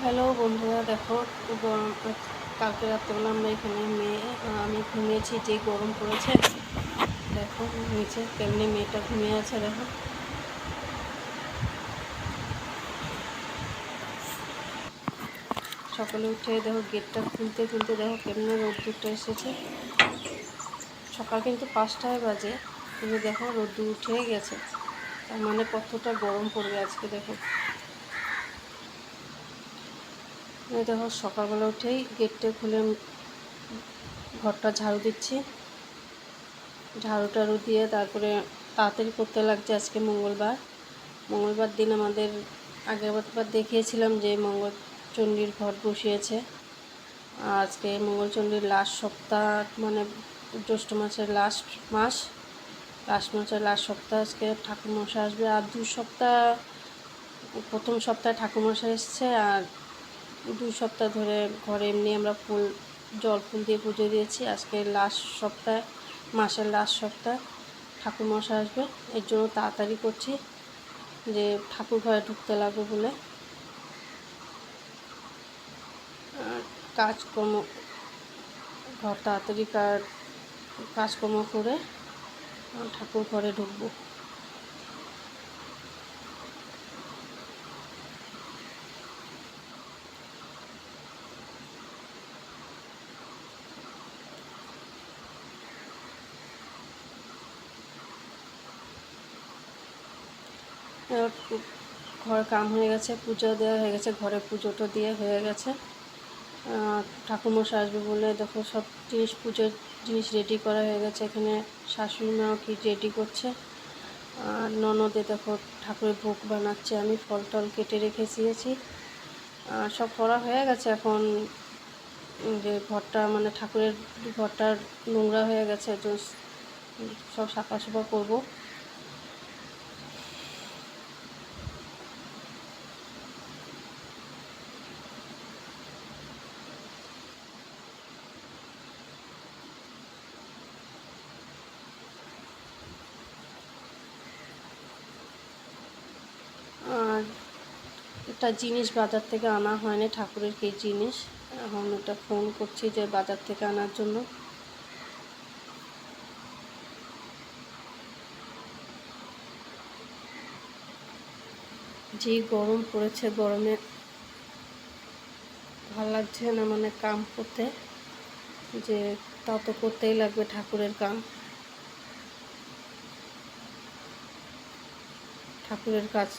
Hello বন্ধুরা, দেখো গরম কালকে রাত্রেবেলা আমরা এখানে মেয়ে আমি ঘুমিয়েছি, যে গরম পড়েছে। দেখো, নিচে কেমনি মেয়েটা ঘুমিয়ে আছে, দেখো। সকালে উঠে দেখো, গেটটা খুলতে খুলতে দেখো কেমনি রোদ্দুরটা এসেছে। সকাল কিন্তু পাঁচটায় বাজে, কিন্তু দেখো রোদ্দুর উঠে গেছে। তার মানে কতটা গরম পড়বে আজকে, দেখো এই দেখো সকালবেলা উঠেই গেটটা খুলে ঘরটা ঝাড়ু দিচ্ছি। ঝাড়ু টাড়ু দিয়ে তারপরে তাড়াতাড়ি করতে লাগছে আজকে মঙ্গলবার। মঙ্গলবার দিন আমাদের আগেরবার দেখিয়েছিলাম যে মঙ্গল চণ্ডীর ঘট বসিয়েছে আজকে মঙ্গলচণ্ডীর লাস্ট সপ্তাহ মানে জ্যৈষ্ঠ মাসের লাস্ট মাস। লাস্ট মাসের লাস্ট সপ্তাহ আজকে ঠাকুরমশাই আসবে। আর দু সপ্তাহ, প্রথম সপ্তাহে ঠাকুরমশাই এসছে আর দুই সপ্তাহ ধরে ঘরে এমনি আমরা ফুল, জল ফুল দিয়ে পুজো দিয়েছি। আজকে লাস্ট সপ্তাহে, মাসের লাস্ট সপ্তাহ ঠাকুরমশাই আসবে। এর জন্য তাড়াতাড়ি করছি যে ঠাকুর ঘরে ঢুকতে লাগবে বলে। কাজকর্ম, ঘর তাড়াতাড়ি কাজকর্ম করে ঠাকুর ঘরে ঢুকবো। ঘর কাম হয়ে গেছে, পুজো দেওয়া হয়ে গেছে, ঘরে পুজোটা দিয়ে হয়ে গেছে। ঠাকুরমশাই আসবে বলে দেখো সব জিনিস, পুজোর জিনিস রেডি করা হয়ে গেছে। এখানে শাশুড়ি মাও কি রেডি করছে? আর ননদে দেখো ঠাকুরের ভোগ বানাচ্ছে, আমি ফল টল কেটে রেখে দিয়েছি। আর সব করা হয়ে গেছে এখন। যে ঘরটা মানে ঠাকুরের ঘরটা নোংরা হয়ে গেছে, তো সব সাফা সাফা করব আর একটা জিনিস বাজার থেকে আনা হয়নি, ঠাকুরের কি জিনিস? এখন একটা ফোন করছি যে বাজার থেকে আনার জন্য। যে গরম পড়েছে গরমে, ভালো লাগছে না মানে কাম করতে? যে তা তো করতেই লাগবে ঠাকুরের কাম। ঠাকুরের কাজ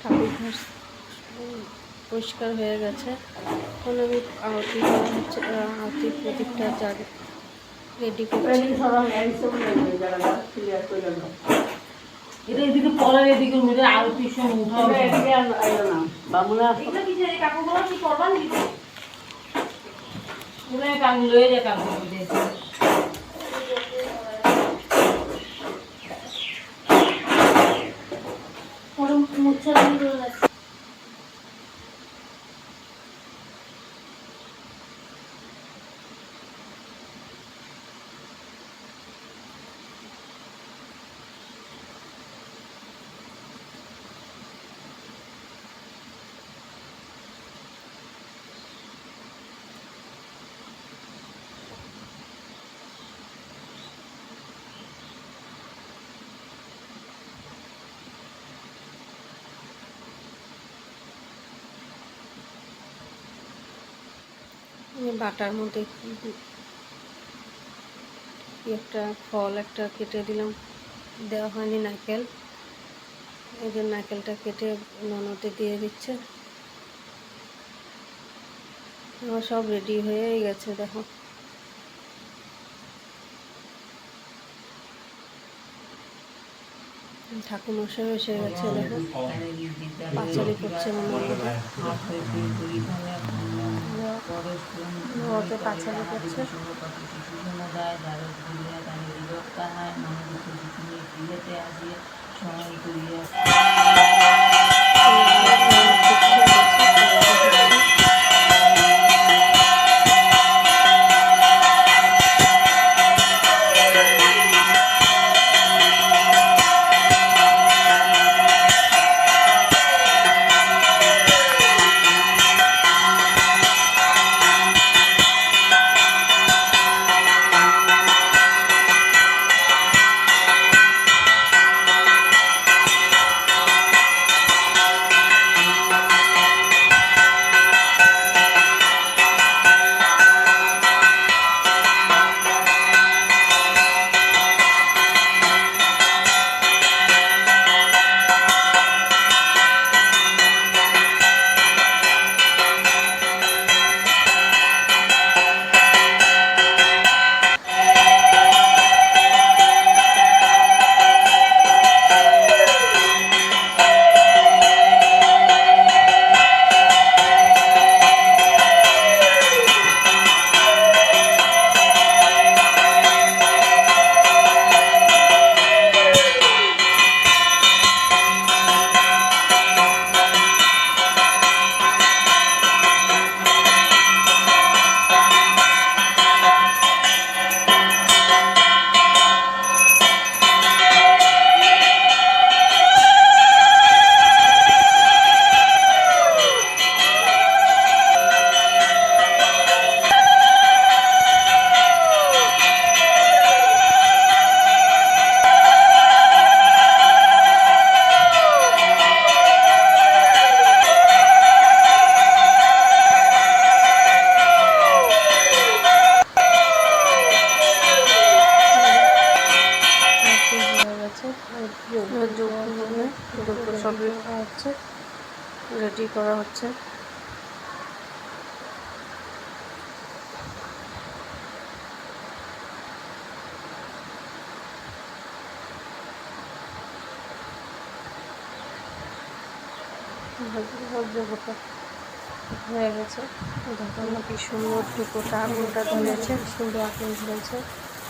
ঠাকুর পরিষ্কার হয়ে গেছে। এখন আমি আরতি হচ্ছে আরতি প্রদীপটা জাগ রেডি করছি। এটা এদিকে পরের এদিকে মিলে আরও পিছন উঠাও বাবুরা পুরো কাম লয়ে যায় কাম করতে মুচ্ছা বাটার মধ্যে একটা ফল একটা কেটে দিলাম। দেওয়া হয়নি নারকেল। এই যে নারকেলটা কেটে ননদে দিয়ে দিচ্ছে। আমার সব রেডি হয়েই গেছে দেখো। ঠাকুমশাই এসে গেছে দেখো। পাঁচালি করছে মনে হয়। ওকে পাঁচালি করছে আজকে হচ্ছে রেডি করা হচ্ছে। হয়ে গেছে। দেখুন কি সুন্দর টুকোটা আগুনটা ধরেছে সুন্দর আগুন ধরেছে।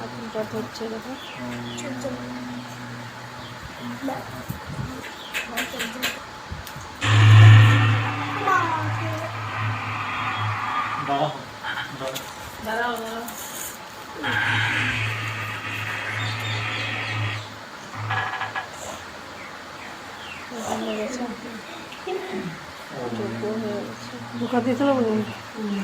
আগুনটা ধরছে দেখো দাঁড়াও দাঁড়াও হয়ে গেছে যোগ্য হয়ে গেছে দুঃখ দিয়েছিল বলে হুম।